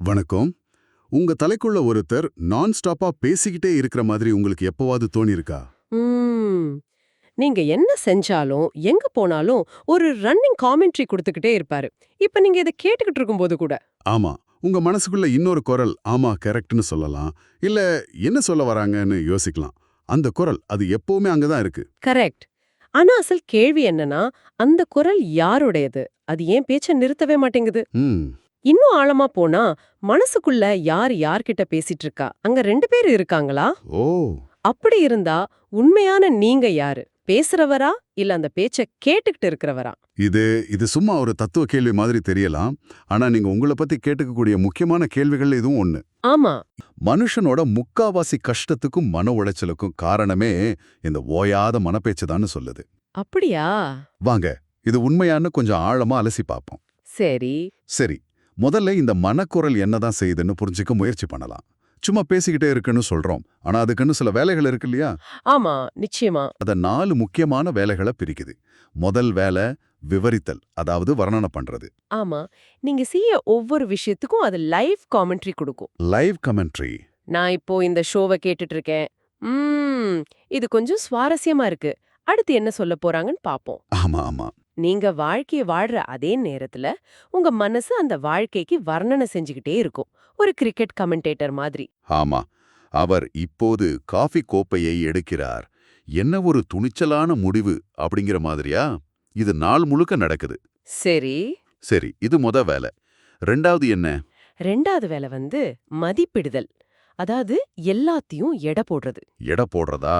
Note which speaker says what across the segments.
Speaker 1: வணக்கம். உங்க தலைக்குள்ள ஒருத்தர் நான் ஸ்டாப்பா பேசிக்கிட்டே இருக்கிற மாதிரி உங்களுக்கு எப்பவாவது தோணியிருக்கா?
Speaker 2: ம். நீங்க என்ன செஞ்சாலும் எங்க போனாலும் ஒரு ரன்னிங் காமெண்ட்ரி கொடுத்துக்கிட்டே இருப்பாரு. இப்ப நீங்க இதை கேட்டுக்கிட்டு இருக்கும்போது கூட.
Speaker 1: ஆமா. உங்க மனசுக்குள்ள இன்னொரு குரல் ஆமா கரெக்ட்னு சொல்லலாம். இல்ல என்ன சொல்ல வராங்கன்னு யோசிக்கலாம். அந்த குரல் அது எப்பவுமே அங்கதான் இருக்கு.
Speaker 2: கரெக்ட் ஆனா அசல் கேள்வி என்னன்னா அந்த குரல் யாருடையது? அது ஏன் பேச்ச நிறுத்தவே மாட்டேங்குது? இன்னும் ஆழமா போனா மனசுக்குள்ள யார் யார்கிட்ட பேசிட்டு இருக்கா? அங்க ரெண்டு பேர் இருக்காங்களா?
Speaker 1: ஓ.
Speaker 2: அப்படி இருந்தா உண்மையான நீங்க யாரு? பேசுறவரா? இல்ல அந்த பேச்ச கேட்டுக்கிட்டு இருக்கிறவரா?
Speaker 1: இது இது சும்மா ஒரு தத்துவ கேள்வி மாதிரி தெரியலாம். ஆனா நீங்க உங்களை பத்தி கேட்டுக்கக்கூடிய முக்கியமான கேள்விகள் இதுவும் ஒண்ணு.
Speaker 2: ஆமா.
Speaker 1: மனுஷனோட முக்காவாசி கஷ்டத்துக்கும் மன உளைச்சலுக்கும் காரணமே இந்த ஓயாத மனப்பேச்சுதான்னு சொல்லுது.
Speaker 2: அப்படியா?
Speaker 1: வாங்க இது உண்மையான்னு கொஞ்சம் ஆழமா அலசி பார்ப்போம்
Speaker 2: சரி.
Speaker 1: சரி. முதல்ல இந்த மனக்குரல் என்னதான் செய்யுதுன்னு புரிஞ்சுக்க முயற்சி பண்ணலாம். சும்மா பேசிக்கிட்டே இருக்குன்னு சொல்றோம். ஆனா அதுக்குன்னு சில வேலைகள் இருக்கு இல்லையா?
Speaker 2: ஆமா நிச்சயமா.
Speaker 1: அத நாலு முக்கியமான வேலைகளை பிரிக்குது. முதல் வேலை விவரித்தல் அதாவது வர்ணனை பண்றது.
Speaker 2: ஆமா. நீங்க செய்ய ஒவ்வொரு விஷயத்துக்கும் அது லைவ் காமெண்ட்ரி கொடுக்கும்.
Speaker 1: Live commentary.
Speaker 2: நான் இப்போ இந்த ஷோவை கேட்டுட்டு இருக்கேன். இது கொஞ்சம் சுவாரஸ்யமா இருக்கு. அடுத்து என்ன சொல்ல போறாங்கன்னு பாப்போம்.
Speaker 1: ஆமா ஆமா.
Speaker 2: நீங்க வாழ்க்கைய வாழ்ற அதே நேரத்துல உங்க மனசு அந்த வாழ்க்கைக்கு வர்ணனை செஞ்சுக்கிட்டே இருக்கும். ஒரு கிரிக்கெட் கமெண்டேட்டர் மாதிரி.
Speaker 1: ஆமா. அவர் இப்போது காஃபி கோப்பையை எடுக்கிறார். என்ன ஒரு துணிச்சலான முடிவு அப்படிங்கிற மாதிரியா? இது நாள் முழுக்க நடக்குது.
Speaker 2: சரி.
Speaker 1: சரி இது முத வேலை. ரெண்டாவது என்ன?
Speaker 2: ரெண்டாவது வேலை வந்து மதிப்பிடுதல். அதாவது எல்லாத்தையும் எடை போடுறது.
Speaker 1: எடை போடுறதா?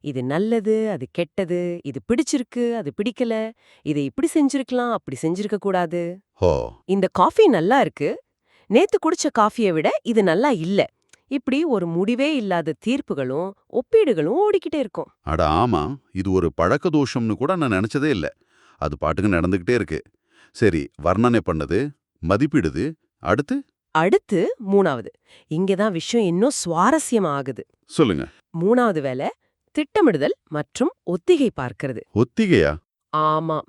Speaker 2: இது நல்லது அது கெட்டது இது பிடிச்சிருக்கு அது பிடிக்கல இதை இப்படி செஞ்சிருக்கலாம் அப்படி செஞ்சிருக்க கூடாது.
Speaker 1: ஹோ.
Speaker 2: இந்த காஃபி நல்லா இருக்கு. நேத்து குடிச்ச காஃபியை விட இது நல்லா இல்ல. இப்படி ஒரு முடிவே இல்லாத தீர்ப்புகளும் ஒப்பீடுகளும் ஓடிக்கிட்டே இருக்கும்.
Speaker 1: அட ஆமா இது ஒரு பழக்க தோஷம்னு கூட நான் நினைச்சதே இல்ல. அது பாட்டுக்கு நடந்துகிட்டே இருக்கு. சரி வர்ணனை பண்ணது மதிப்பிடுது அடுத்து?
Speaker 2: அடுத்து மூணாவது. இங்கதான் விஷயம் இன்னும் சுவாரஸ்யமா ஆகுது
Speaker 1: சொல்லுங்க.
Speaker 2: மூணாவது வேலை திட்டமிடுதல் மற்றும் ஒத்திகை பார்க்கிறது.
Speaker 1: ஒத்திகையா?
Speaker 2: ஆமா.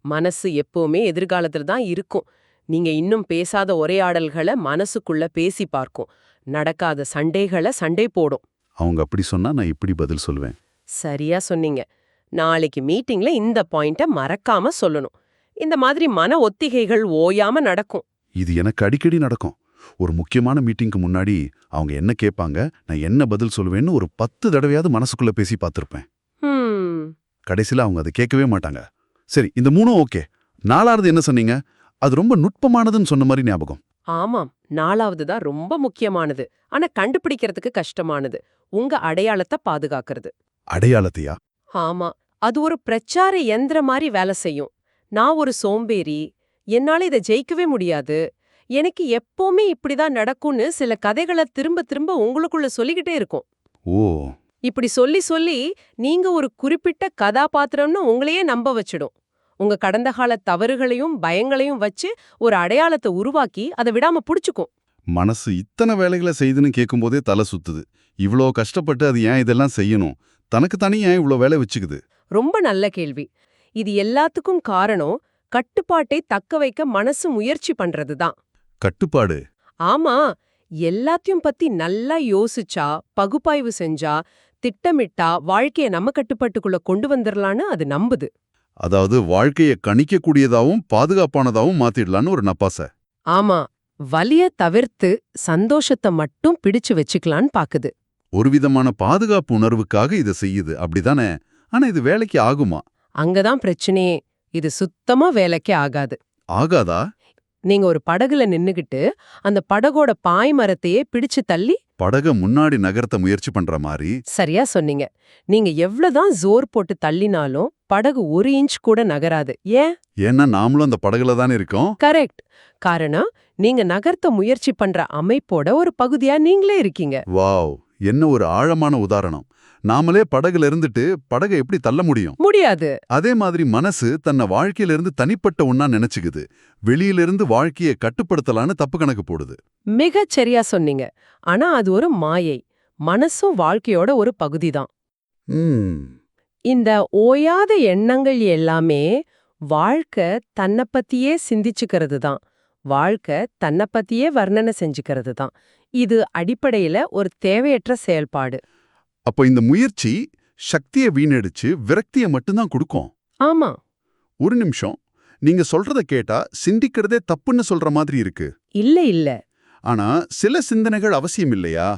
Speaker 2: மனசு எப்பவுமே எதிர்காலத்துல தான் இருக்கும். நீங்க இன்னும் பேசாத உரையாடல்களை மனசுக்குள்ள பேசி பார்க்கும். நடக்காத சண்டைகளை சண்டை போடும்.
Speaker 1: அவங்க அப்படி சொன்னா நான் இப்படி பதில் சொல்லுவேன்
Speaker 2: சரியா சொன்னீங்க. நாளைக்கு மீட்டிங்ல இந்த பாயிண்ட மறக்காம சொல்லணும். இந்த மாதிரி மன ஒத்திகைகள் ஓயாம நடக்கும்.
Speaker 1: இது எனக்கு அடிக்கடி நடக்கும். ஒரு முக்கியமான மீட்டிங்க்கு முன்னாடி அவங்க என்ன கேட்பாங்க நான் என்ன பதில் சொல்லுவேன்னு ஒரு பத்து தடவையாவது மனசுக்குள்ள பேசி பார்த்திருப்பேன். கடைசியில அவங்க அதை கேட்கவே மாட்டாங்க. சரி இந்த மூணும் ஓகே. நாலாவது என்ன சொன்னீங்க? அது ரொம்ப நுட்பமானதுன்னு சொன்ன மாதிரி ஞாபகம்.
Speaker 2: ஆமாம் நாலாவது தான் ரொம்ப முக்கியமானது. ஆனா கண்டுபிடிக்கிறதுக்கு கஷ்டமானது. உங்க அடையாளத்தை பாதுகாக்கிறது.
Speaker 1: அடையாளத்தையா?
Speaker 2: ஆமா அது ஒரு பிரச்சார யந்திர மாதிரி வேலை செய்யும். நான் ஒரு சோம்பேறி என்னால இதை ஜெயிக்கவே முடியாது. எனக்கு எப்பவுமே இப்படிதான் நடக்கும்னு சில கதைகளை திரும்ப திரும்ப உங்களுக்குள்ள சொல்லிக்கிட்டே இருக்கும்.
Speaker 1: ஓ.
Speaker 2: இப்படி சொல்லி சொல்லி நீங்க ஒரு குறிப்பிட்ட கதாபாத்திரம்னு உங்களையே நம்ப வச்சிடும். உங்க கடந்த கால தவறுகளையும் பயங்களையும் வச்சு ஒரு அடையாளத்தை உருவாக்கி அதை விடாம புடிச்சுக்கும்.
Speaker 1: மனசு இத்தனை வேலைகளை செய்துன்னு கேட்கும்போதே தலை சுத்துது. இவ்ளோ கஷ்டப்பட்டு அது ஏன் இதெல்லாம் செய்யணும்? தனக்கு தனி ஏன் இவ்ளோ வேலை வச்சுக்குது?
Speaker 2: ரொம்ப நல்ல கேள்வி. இது எல்லாத்துக்கும் காரணம் கட்டுப்பாட்டை தக்க வைக்க மனசு முயற்சி பண்றதுதான்.
Speaker 1: கட்டுப்பாடு.
Speaker 2: ஆமா எல்லாத்தையும் பத்தி நல்லா யோசிச்சா பகுப்பாய்வு செஞ்சா திட்டமிட்டா வாழ்க்கைய நம்ம கட்டுப்பாட்டுக்குள்ள கொண்டு வந்துரலான்னு அது நம்புது.
Speaker 1: அதாவது வாழ்க்கைய கணிக்கக்கூடியதாவும் பாதுகாப்பானதாவும் மாத்திடலான்னு ஒரு நப்பாசை.
Speaker 2: ஆமா வலிய தவிர்த்து சந்தோஷத்தை மட்டும் பிடிச்சு வச்சுக்கலான்னு பாக்குது.
Speaker 1: ஒரு விதமான பாதுகாப்பு உணர்வுக்காக இதை செய்யுது. அப்படிதானே? ஆனா இது வேலைக்கு ஆகுமா?
Speaker 2: அங்கதான் பிரச்சனையே இது சுத்தமா வேலைக்கே ஆகாது.
Speaker 1: ஆகாதா?
Speaker 2: நீங்க ஒரு படகுல நின்னுகிட்டு அந்த படகோட பாய் மரத்தையே பிடிச்சு தள்ளி
Speaker 1: படக முன்னாடி நகர்த்த முயற்சி பண்ற மாதிரி
Speaker 2: சரியா சொன்னீங்க. நீங்க எவ்வளவுதான் ஜோர் போட்டு தள்ளினாலும் படகு ஒரு இன்ச் கூட நகராது. ஏன்?
Speaker 1: ஏன்னா நாமளும் அந்த படகுல தானே இருக்கோம்.
Speaker 2: கரெக்ட். காரணம் நீங்க நகர்த்த முயற்சி பண்ற அமைப்போட ஒரு பகுதியா நீங்களே இருக்கீங்க.
Speaker 1: வாவ்! என்ன ஒரு ஆழமான உதாரணம். நாமளே படகுல இருந்துட்டு படகை எப்படி தள்ள முடியும்?
Speaker 2: முடியாது.
Speaker 1: அதே மாதிரி மனசு தன்னை வாழ்க்கையில இருந்து தனிப்பட்ட ஒண்ணா நினைச்சுக்குது. வெளியிலிருந்து வாழ்க்கையை கட்டுப்படுத்தலான்னு தப்பு கணக்கு போடுது.
Speaker 2: மிகச் சரியா சொன்னீங்க. ஆனா அது ஒரு மாயை. மனசும் வாழ்க்கையோட ஒரு பகுதிதான்.
Speaker 1: ம்.
Speaker 2: இந்த ஓயாத எண்ணங்கள் எல்லாமே வாழ்க்கை தன்னை பத்தியே சிந்திச்சுக்கிறது தான் வாழ்க்கை தன்னை பத்தியே வர்ணனை செஞ்சுக்கிறது தான் இது அடிப்படையில ஒரு தேவையற்ற செயல்பாடு.
Speaker 1: அப்போ இந்த முயற்சி சக்தியை வீணடிச்சு விரக்தியை மட்டும்தான் கொடுக்கும்.
Speaker 2: ஆமா.
Speaker 1: ஒரு நிமிஷம். நீங்க சொல்றத கேட்டா சிந்திக்கிறதே தப்புன்னு சொல்ற மாதிரி இருக்கு.
Speaker 2: இல்ல இல்ல.
Speaker 1: ஆனா சில சிந்தனைகள் அவசியம் இல்லையா?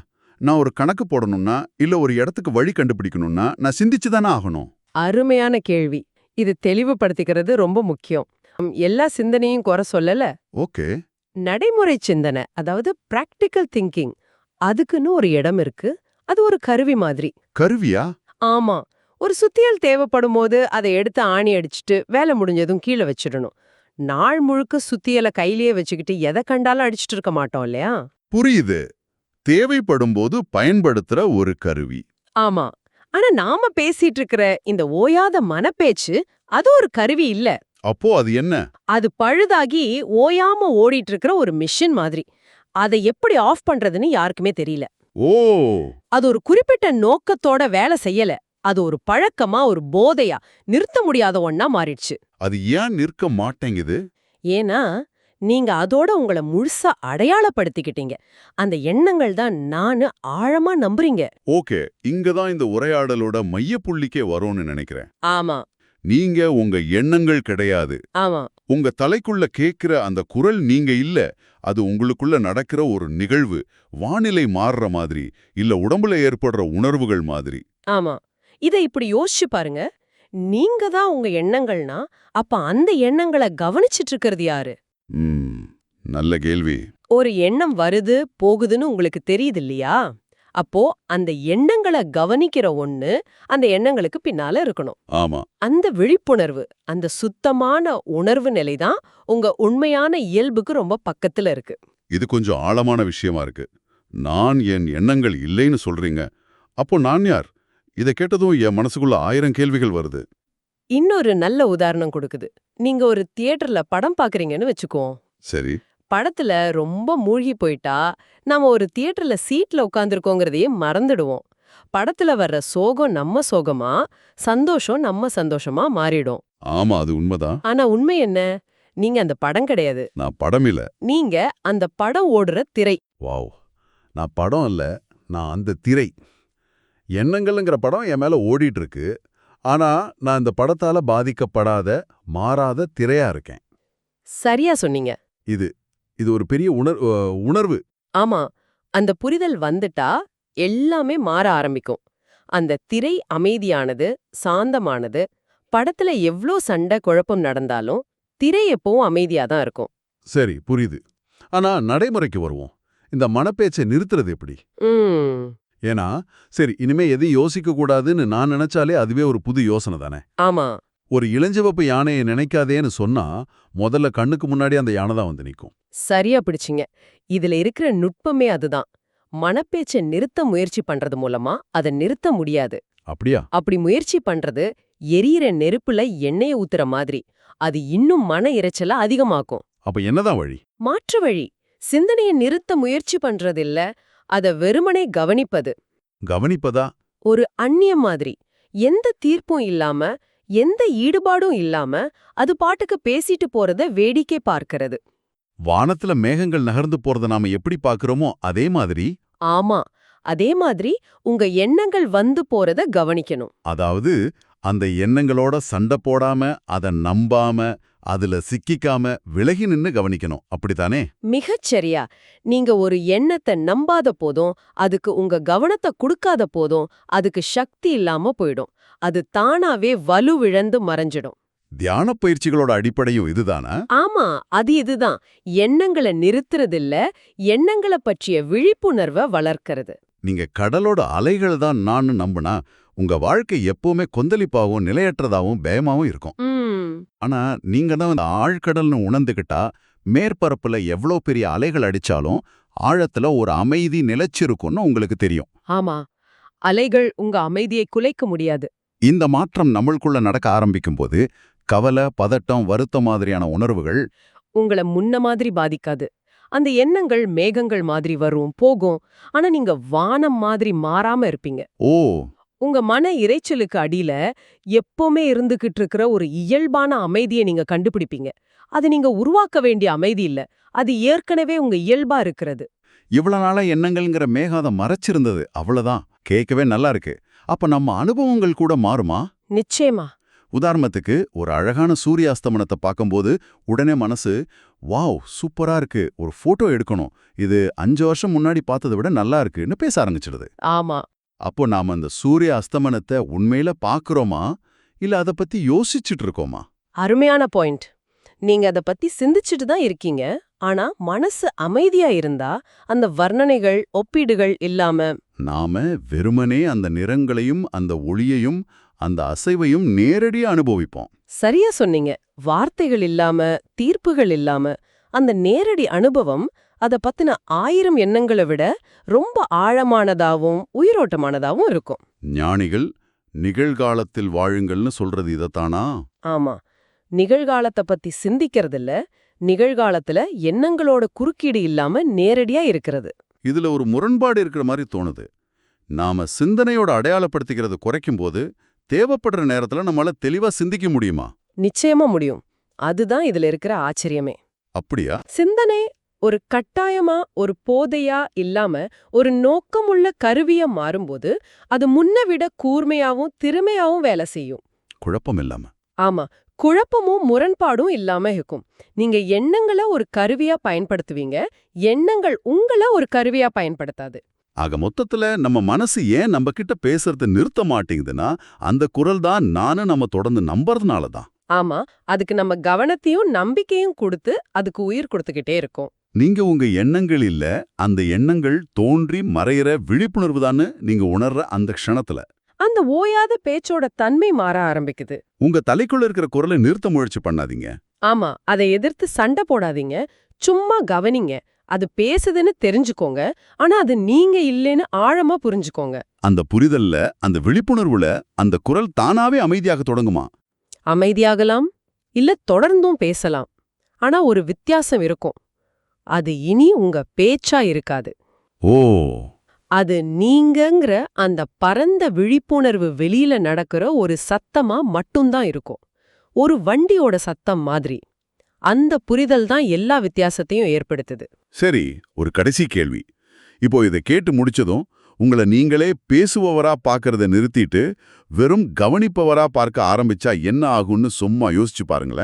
Speaker 1: நான் ஒரு கணக்கு போடணும்னா இல்ல ஒரு இடத்துக்கு வழி கண்டுபிடிக்கணும்னா நான் சிந்திச்சு தானே ஆகணும்.
Speaker 2: அருமையான கேள்வி. இது தெளிவுபடுத்திக்கிறது ரொம்ப முக்கியம். எல்லா சிந்தனையும் குறை சொல்லல.
Speaker 1: ஓகே.
Speaker 2: நடைமுறை சிந்தனை அதாவது பிராக்டிக்கல் திங்கிங் அதுக்குன்னு ஒரு இடம் இருக்கு. அது ஒரு கருவி மாதிரி.
Speaker 1: கருவியா?
Speaker 2: ஆமா. ஒரு சுத்தியல் தேவைப்படும் போது அதை எடுத்து ஆணி அடிச்சுட்டு வேலை முடிஞ்சதும் கீழே வச்சிடணும். நாள் முழுக்க சுத்தியலை கையிலேயே வச்சுக்கிட்டு எதை கண்டாலும் அடிச்சிட்டு இருக்க மாட்டோம் இல்லையா?
Speaker 1: புரியுது. தேவைப்படும் போது பயன்படுத்துற ஒரு கருவி.
Speaker 2: ஆமா. ஆனா நாம பேசிட்டு இருக்கிற இந்த ஓயாத மனப்பேச்சு அது ஒரு கருவி இல்ல.
Speaker 1: அப்போ அது என்ன?
Speaker 2: அது பழுதாகி ஓயாம ஓடிட்டு இருக்கிற ஒரு மிஷின் மாதிரி. அதை எப்படி ஆஃப் பண்றதுன்னு யாருக்குமே தெரியல.
Speaker 1: ஓ.
Speaker 2: அது ஒரு குறிப்பிட்ட நோக்கத்தோட வேலை செய்யல. அது ஒரு பழக்கமா ஒரு போதையா நிறுத்த முடியாத ஒண்ணா மாறிடுச்சு.
Speaker 1: அது ஏன் நிற்க மாட்டேங்குது?
Speaker 2: ஏன்னா நீங்க அதோட உங்களை முழுசா அடையாளப்படுத்திக்கிட்டீங்க. அந்த எண்ணங்கள் தான் நானு ஆழமா நம்புறீங்க.
Speaker 1: ஓகே இங்க தான் இந்த உரையாடலோட மையப்புள்ளிக்கே வரும்னு நினைக்கிறேன்.
Speaker 2: ஆமா.
Speaker 1: நீங்க உங்க எண்ணங்கள் கிடையாது.
Speaker 2: ஆமா.
Speaker 1: உங்க தலைக்குள்ள கேக்குற அந்த குரல் நீங்க இல்ல அது உங்களுக்குள்ள நடக்கிற ஒரு நிகழ்வு வானிலை மாறுற மாதிரி இல்ல உடம்புல ஏற்படுற உணர்வுகள் மாதிரி.
Speaker 2: ஆமா. இத இப்படி யோசிச்சு பாருங்க. நீங்க தான் உங்க எண்ணங்கள்னா அப்ப அந்த எண்ணங்களை கவனிச்சிட்டு இருக்கிறது யாரு
Speaker 1: நல்ல கேள்வி.
Speaker 2: ஒரு எண்ணம் வருது போகுதுன்னு உங்களுக்கு தெரியுது இல்லையா? அப்போ அந்த எண்ணங்களை கவனிக்கிற ஒண்ணு அந்த எண்ணங்களுக்கு பின்னால இருக்கணும்.
Speaker 1: ஆமா.
Speaker 2: அந்த விழிப்புணர்வு அந்த சுத்தமான உணர்வு நிலைதான் உங்க உண்மையான இயல்புக்கு ரொம்ப பக்கத்துல இருக்கு.
Speaker 1: இது கொஞ்சம் ஆழமான விஷயமா இருக்கு. நான் என் எண்ணங்கள் இல்லைன்னு சொல்றீங்க. அப்போ நான் யார்? இதை கேட்டதும் என் மனசுக்குள்ள ஆயிரம் கேள்விகள் வருது.
Speaker 2: இன்னொரு நல்ல உதாரணம் கொடுக்குது. நீங்க ஒரு தியேட்டர்ல படம் பாக்குறீங்கன்னு வச்சுக்குவோம்
Speaker 1: சரி.
Speaker 2: படத்துல ரொம்ப மூழ்கி போயிட்டா நாம ஒரு தியேட்டர்ல சீட்ல உட்காந்துருக்கோங்கிறதையே மறந்துடுவோம். படத்துல வர்ற சோகம் நம்ம சோகமா சந்தோஷம் நம்ம சந்தோஷமா மாறிடும்.
Speaker 1: ஆமா அது உண்மைதான்.
Speaker 2: ஆனா உண்மை என்ன? நீங்க அந்த படம் கிடையாது.
Speaker 1: நான் படம் இல்ல.
Speaker 2: நீங்க அந்த படம் ஓடுற திரை.
Speaker 1: வாவ். நான் படம் இல்ல நான் அந்த திரை. எண்ணங்கள்ங்கிற படம் என் மேல ஓடிட்டு இருக்கு ஆனா நான் இந்த படத்தால பாதிக்கப்படாத மாறாத திரையா இருக்கேன்.
Speaker 2: சரியா சொன்னீங்க.
Speaker 1: இது இது ஒரு பெரிய உணர் உணர்வு.
Speaker 2: ஆமா. அந்த புரிதல் வந்துட்டா எல்லாமே மாற ஆரம்பிக்கும். அந்த திரை அமைதியானது சாந்தமானது படத்துல எவ்ளோ சண்டை குழப்பம் நடந்தாலும் திரை எப்பவும் அமைதியா தான் இருக்கும்.
Speaker 1: சரி புரியுது. ஆனா நடைமுறைக்கு வருவோம். இந்த மனப்பேச்சை நிறுத்துறது எப்படி? ஏன்னா சரி இனிமே எதையும் யோசிக்க கூடாதுன்னு நான் நினைச்சாலே அதுவே ஒரு புது யோசனை தானே?
Speaker 2: ஆமா.
Speaker 1: ஒரு இளஞ்சிவப்பு யானையை நினைக்காதேன்னு சொன்னா முதல்ல கண்ணுக்கு முன்னாடி அந்த யானை தான் வந்து நிக்கும்.
Speaker 2: சரியா பிடிச்சிங்க. இதுல இருக்கிற நுட்பமே அதுதான். மனப்பேச்சை நிறுத்த முயற்சி பண்றது மூலமா அதை நிறுத்த முடியாது.
Speaker 1: அப்படியா?
Speaker 2: அப்படி முயற்சி பண்றது எரியிற நெருப்புல எண்ணெய ஊத்துற மாதிரி. அது இன்னும் மன இரைச்சல அதிகமாக்கும்.
Speaker 1: அப்ப என்னதான் வழி?
Speaker 2: மாற்று வழி. சிந்தனையை நிறுத்த முயற்சி பண்றதில்ல. அத வெறுமனே கவனிப்பது.
Speaker 1: கவனிப்பதா?
Speaker 2: ஒரு அந்நியம் மாதிரி. எந்த தீர்ப்பும் இல்லாம எந்த ஈடுபாடும் இல்லாம அது பாட்டுக்கு பேசிட்டு போறத வேடிக்கை பார்க்கிறது.
Speaker 1: வானத்துல மேகங்கள் நகர்ந்து போறத நாம எப்படி பாக்குறோமோ அதே மாதிரி
Speaker 2: ஆமா அதே மாதிரி உங்க எண்ணங்கள் வந்து போறத கவனிக்கணும்.
Speaker 1: அதாவது அந்த எண்ணங்களோட சண்டை போடாம அத நம்பாம அதுல சிக்கிக்காம விலகி நின்னு கவனிக்கணும். அப்படித்தானே?
Speaker 2: மிகச் சரியா. நீங்க ஒரு எண்ணத்தை நம்பாத போதும் அதுக்கு உங்க கவனத்தை கொடுக்காத போதும் அதுக்கு சக்தி இல்லாம போயிடும். அது தானாவே வலுவிழந்து மறைஞ்சிடும்.
Speaker 1: தியான பயிற்சிகளோட அடிப்படையும் இதுதானா?
Speaker 2: ஆமா அது இதுதான். எண்ணங்களை நிறுத்துறதில்ல எண்ணங்களை பற்றிய விழிப்புணர்வை வளர்க்கறது.
Speaker 1: நீங்க கடலோட அலைகள் தான் நான் நம்புனா உங்க வாழ்க்கை எப்பவுமே கொந்தளிப்பாவும் நிலையற்றதாவும் பயமாவும் இருக்கும். ஆனா நீங்க தான் ஆழ்கடல்னு உணர்ந்துகிட்டா மேற்பரப்புல எவ்வளோ பெரிய அலைகள் அடிச்சாலும் ஆழத்துல ஒரு அமைதி நிலைச்சிருக்கும்னு உங்களுக்கு தெரியும்.
Speaker 2: ஆமா. அலைகள் உங்க அமைதியை குலைக்க முடியாது.
Speaker 1: இந்த மாற்றம் நம்மளுக்குள்ள நடக்க ஆரம்பிக்கும்போது கவலை பதட்டம் வருத்தம் மாதிரியான உணர்வுகள்
Speaker 2: உங்கள முன்ன மாதிரி பாதிக்காது. அந்த எண்ணங்கள் மேகங்கள் மாதிரி வரும் போகும். ஆனா நீங்க வானம் மாதிரி மாறாம இருப்பீங்க.
Speaker 1: ஓ!
Speaker 2: உங்க மன இரைச்சலுக்கு அடியில எப்பவுமே இருந்துகிட்டு இருக்கிற ஒரு இயல்பான அமைதியை நீங்க கண்டுபிடிப்பீங்க. அது நீங்க உருவாக்க வேண்டிய அமைதி இல்ல. அது ஏற்கனவே உங்க இயல்பா இருக்கிறது.
Speaker 1: இவ்வளவு நாளா எண்ணங்கள்ங்கிற மேகாதம் மறைச்சிருந்தது. அவ்வளவுதான். கேட்கவே நல்லா இருக்கு. அப்ப நம்ம அனுபவங்கள் கூட மாறுமா?
Speaker 2: நிச்சயமா.
Speaker 1: உதாரணத்துக்கு ஒரு அழகான சூரிய அஸ்தமனத்தை பார்க்கும்போது உடனே மனசு வாவ் சூப்பரா இருக்கு. ஒரு போட்டோ எடுக்கணும். இது அஞ்சு வருஷம் முன்னாடி பார்த்ததை விட நல்லா இருக்குன்னு பேச ஆரம்பிச்சிடுது.
Speaker 2: ஆமா.
Speaker 1: அப்போ நாம அந்த சூரிய அஸ்தமனத்தை உண்மையில பாக்குறோமா இல்ல அதை பத்தி யோசிச்சுட்டு இருக்கோமா?
Speaker 2: அருமையான பாயிண்ட். நீங்க அத பத்தி சிந்திச்சுட்டு தான் இருக்கீங்க. ஆனா மனசு அமைதியா இருந்தா அந்த வர்ணனைகள் ஒப்பீடுகள் இல்லாம
Speaker 1: நாம வெறுமனே அந்த நிறங்களையும் அந்த ஒளியையும் அந்த அசைவையும் நேரடியா அனுபவிப்போம்.
Speaker 2: சரியா சொன்னீங்க. வார்த்தைகள் இல்லாம தீர்ப்புகள் இல்லாம அந்த நேரடி அனுபவம் அத பத்தின ஆயிரம் எண்ணங்களை விட ரொம்ப ஆழமானதாவும் உயிரோட்டமானதாவும் இருக்கும்.
Speaker 1: ஞானிகள் நிகழ்காலத்தில் வாழுங்கள்னு சொல்றது இதத்தானா?
Speaker 2: ஆமா. நிகழ்காலத்தை பத்தி சிந்திக்கிறதில்ல நிகழ்காலத்துல எண்ணங்களோட குறுக்கீடு இல்லாம நேரடியா இருக்கிறது.
Speaker 1: இதுல ஒரு முரண்பாடு இருக்கிற மாதிரி தோணுது. நாம சிந்தனையோட அடையாளப்படுத்திக்கிறது குறைக்கும் போது தேவைப்படுற நேரத்துல நம்மளால தெளிவா சிந்திக்க முடியுமா?
Speaker 2: நிச்சயமா முடியும். அதுதான் இதுல இருக்கிற ஆச்சரியமே.
Speaker 1: அப்படியா?
Speaker 2: சிந்தனை ஒரு கட்டாயமா ஒரு போதையா இல்லாம ஒரு நோக்கமுள்ள கருவியா மாறும்போது அது முன்ன விட கூர்மையாவும் திறமையாவும் வேலை செய்யும்.
Speaker 1: குழப்பம் இல்லாம.
Speaker 2: ஆமா. குழப்பமும் முரண்பாடும் இல்லாம இருக்கும். நீங்க எண்ணங்களை ஒரு கருவியா பயன்படுத்துவீங்க. எண்ணங்கள் உங்கள ஒரு கருவியா பயன்படுத்தாது.
Speaker 1: ஆக மொத்தத்துல நம்ம மனசு ஏன் நம்ம கிட்ட பேசுறத நிறுத்த மாட்டேங்குதுன்னா அந்த குரல் தான் நானும் நம்ம தொடர்ந்து நம்புறதுனால தான்.
Speaker 2: ஆமா அதுக்கு நம்ம கவனத்தையும் நம்பிக்கையும் கொடுத்து அதுக்கு உயிர் கொடுத்துக்கிட்டே இருக்கும்.
Speaker 1: நீங்க உங்க எண்ணங்கள் இல்ல அந்த எண்ணங்கள் தோன்றி மறையிற விழிப்புணர்வு தான்னு நீங்க உணர்ற அந்த க்ஷணத்துல.
Speaker 2: அந்த ஓயாத பேச்சோட தன்மை மாற ஆரம்பிக்குது.
Speaker 1: உங்க தலைக்குள்ள இருக்கிற குரலை நிறுத்த முயற்சி பண்ணாதீங்க.
Speaker 2: ஆமா அதை எதிர்த்து சண்டை போடாதீங்க. சும்மா கவனிங்க. அது பேசுதுன்னு தெரிஞ்சுக்கோங்க. ஆனா அது நீங்க இல்லைன்னு ஆழமா புரிஞ்சுக்கோங்க.
Speaker 1: அந்த புரிதல்ல அந்த விழிப்புணர்வுல அந்த குரல் தானாவே அமைதியாக தொடங்குமா?
Speaker 2: அமைதியாகலாம் இல்ல தொடர்ந்தும் பேசலாம். ஆனா ஒரு வித்தியாசம் இருக்கும். அது இனி உங்க பேச்சா இருக்காது.
Speaker 1: ஓ.
Speaker 2: அது நீங்கங்கிற அந்த பரந்த விழிப்புணர்வு வெளியில நடக்கிற ஒரு சத்தமா மட்டும்தான் இருக்கும். ஒரு வண்டியோட சத்தம் மாதிரி. அந்த புரிதல் தான் எல்லா வித்தியாசத்தையும் ஏற்படுத்துது.
Speaker 1: சரி ஒரு கடைசி கேள்வி. இப்போ இதை கேட்டு முடிச்சதும் உங்களை நீங்களே பேசுபவரா பார்க்கறத நிறுத்திட்டு வெறும் கவனிப்பவரா பார்க்க ஆரம்பிச்சா என்ன ஆகும்னு சும்மா யோசிச்சு பாருங்களேன்.